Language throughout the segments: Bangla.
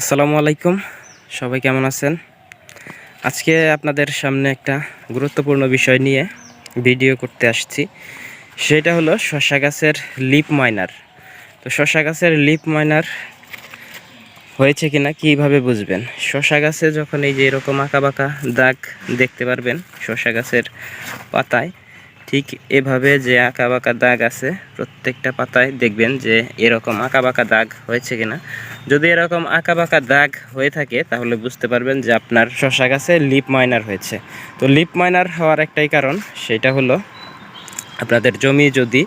আসসালামু আলাইকুম। সবাই কেমন আছেন? আজকে আপনাদের সামনে একটা গুরুত্বপূর্ণ বিষয় নিয়ে ভিডিও করতে আসছি। সেটা হলো শশা গাছের লিপ মাইনার। তো শশা গাছের লিপ মাইনার হয়েছে কিনা কীভাবে বুঝবেন? শশা গাছে যখন এই যে এরকম আঁকা বাঁকা দাগ দেখতে পারবেন শশা গাছের পাতায় ঠিক এভাবে যে আঁকা বাঁকা দাগ আছে প্রত্যেকটা পাতায় দেখবেন যে এরকম আঁকা বাঁকা দাগ হয়েছে কিনা। যদি এরকম আঁকা বাঁকা দাগ হয়ে থাকে, তাহলে বুঝতে পারবেন যে আপনার শশা গাছে লিপ মাইনার হয়েছে। তো লিপ মাইনার হওয়ার একটাই কারণ, সেটা হলো আপনাদের জমি যদি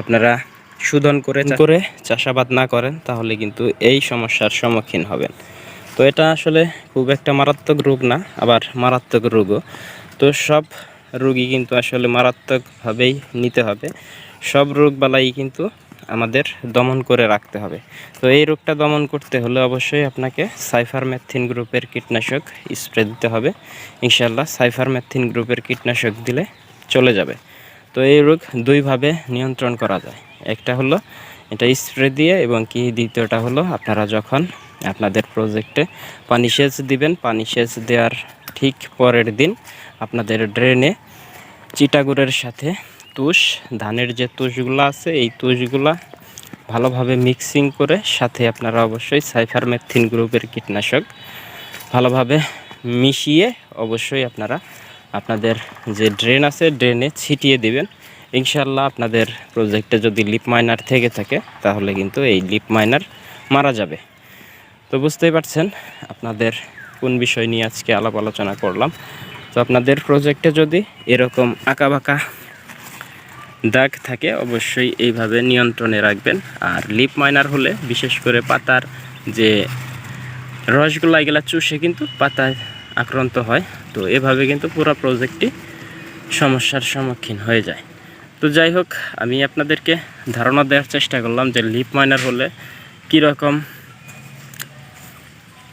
আপনারা শোধন করে করে চাষাবাদ না করেন, তাহলে কিন্তু এই সমস্যার সম্মুখীন হবেন। তো এটা আসলে খুব একটা মারাত্মক রোগ না, আবার মারাত্মক রোগও। তো সব রোগী কিন্তু আসলে মারাত্মকভাবেই নিতে হবে। সব রোগ বালাই কিন্তু আমাদের দমন করে রাখতে হবে। তো এই রোগটা দমন করতে হলে অবশ্যই আপনাকে সাইফারমেথিন গ্রুপের কীটনাশক স্প্রে দিতে হবে। ইনশাল্লাহ সাইফারমেথিন গ্রুপের কীটনাশক দিলে চলে যাবে। তো এই রোগ দুইভাবে নিয়ন্ত্রণ করা যায়। একটা হলো এটা স্প্রে দিয়ে এবং কি দ্বিতীয়টা হলো আপনারা যখন আপনাদের প্রজেক্টে পানি সেচ দিবেন, পানি সেচ দেওয়ার ঠিক পরের দিন আপনাদের ড্রেনে চিটাগুড়ের সাথে তুষ, ধানের যে তুষগুলো আছে, এই তুষগুলা ভালোভাবে মিক্সিং করে সাথে আপনারা অবশ্যই সাইফারমেথিন গ্রুপের কীটনাশক ভালোভাবে মিশিয়ে অবশ্যই আপনারা আপনাদের যে ড্রেন আছে ড্রেনে ছিটিয়ে দিবেন। ইনশাল্লাহ আপনাদের প্রজেক্টে যদি লিপ মাইনার থেকে থাকে, তাহলে কিন্তু এই লিপ মাইনার মারা যাবে। তো বুঝতেই পারছেন, আপনাদের কোন বিষয় নিয়ে আজকে আলাপ আলোচনা করলাম। তো আপনাদের প্রজেক্টে যদি এরকম আঁকা বাঁকা দাগ থাকে, অবশ্যই এইভাবে নিয়ন্ত্রণে রাখবেন। আর লিপ মাইনার হলে, বিশেষ করে পাতার যে রসগুলো, এগুলা চুষে কিন্তু পাতায় আক্রান্ত হয়। তো এভাবে কিন্তু পুরো প্রজেক্টটি সমস্যার সম্মুখীন হয়ে যায়। তো যাই হোক, আমি আপনাদেরকে ধারণা দেওয়ার চেষ্টা করলাম যে লিপ মাইনার হলে কীরকম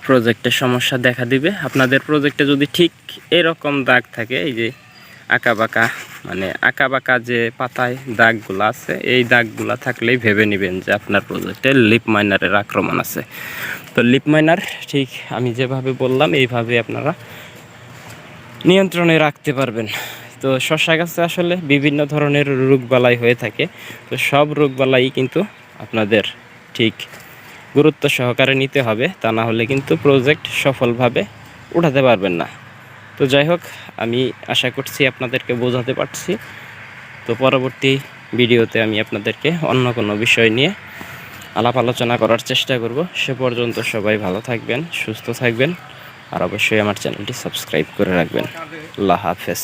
প্রজেক্টে সমস্যা দেখা দিবে। আপনাদের প্রজেক্টে যদি ঠিক এরকম দাগ থাকে, এই যে আঁকা বাঁকা মানে আঁকা বাঁকা যে পাতায় দাগগুলো আছে, এই দাগগুলো থাকলেই ভেবে নেবেন যে আপনার প্রজেক্টে লিপ মাইনারের আক্রমণ আছে। তো লিপ মাইনার ঠিক আমি যেভাবে বললাম, এইভাবে আপনারা নিয়ন্ত্রণে রাখতে পারবেন। তো শশা গাছে আসলে বিভিন্ন ধরনের রোগবালাই হয়ে থাকে। তো সব রোগবালাই কিন্তু আপনাদের ঠিক গুরুত্ব সহকারে নিতে হবে, তা না হলে কিন্তু প্রজেক্ট সফলভাবে উঠাতে পারবেন না। তো যাই হোক, আমি আশা করছি আপনাদেরকে বোঝাতে পারছি। তো পরবর্তী ভিডিওতে আমি আপনাদেরকে অন্য কোনো বিষয় নিয়ে আলাপ আলোচনা করার চেষ্টা করব। সে পর্যন্ত সবাই ভালো থাকবেন, সুস্থ থাকবেন, আর অবশ্যই আমার চ্যানেলটি সাবস্ক্রাইব করে রাখবেন। আল্লাহ হাফেজ।